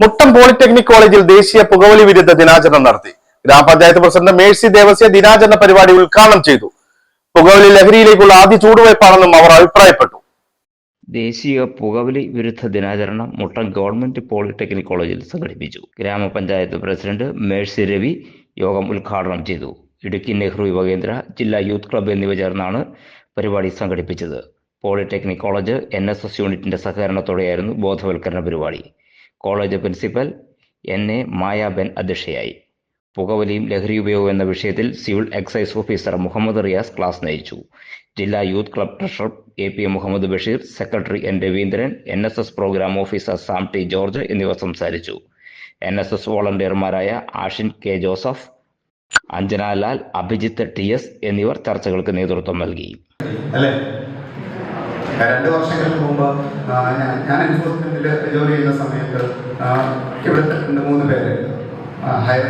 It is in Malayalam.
മുട്ടം പോളിടെക്നിക് കോളേജിൽ ദേശീയ പുകവലി വിരുദ്ധ ദിനാചരണം നടത്തി. ഗ്രാമപഞ്ചായത്ത് പ്രസിഡന്റ് മേഴ്സി ദേവസ്യ ദിനാചരണ പരിപാടി ഉദ്ഘാടനം ചെയ്തു. പുകവലി ലഹരിയിലേക്കുള്ള ആദ്യ ചൂടുവയ്പ്പാണെന്നും അവർ അഭിപ്രായപ്പെട്ടു. ദേശീയ പുകവലി വിരുദ്ധ ദിനാചരണം മുട്ടം ഗവൺമെന്റ് പോളിടെക്നിക് കോളേജിൽ സംഘടിപ്പിച്ചു. ഗ്രാമപഞ്ചായത്ത് പ്രസിഡന്റ് മേഴ്സി രവി യോഗം ഉദ്ഘാടനം ചെയ്തു. ഇടുക്കി നെഹ്റു യുവകേന്ദ്ര ജില്ലാ യൂത്ത് ക്ലബ്ബ് എന്നിവ ചേർന്നാണ് പരിപാടി സംഘടിപ്പിച്ചത്. Polytechnic college N S S യൂണിറ്റിന്റെ സഹകരണത്തോടെയായിരുന്നു ബോധവൽക്കരണ പരിപാടി. College principal N A Mayaben അധ്യക്ഷയായി. പുകവലിയും ലഹരി ഉപയോഗവും എന്ന വിഷയത്തിൽ civil excise officer Muhammad Riyas class നയിച്ചു. ജില്ലാ youth club treasurer A P A Muhammad Basheer secretary N Raveendran N S S program officer Sam T George എന്നിവർ സംസാരിച്ചു. N S S വോളണ്ടിയർമാരായ Ashin K Joseph Anjana Lal Abhijith T S എന്നിവർ ചർച്ചകൾക്ക് നേതൃത്വം നൽകി. രണ്ട് വർഷങ്ങൾക്ക് മുമ്പ് ഞാൻ എൻഫോഴ്സ്മെന്റിൽ ജോലി ചെയ്യുന്ന സമയത്ത് ഇവിടുത്തെ രണ്ട് മൂന്ന് പേര് ഹയർ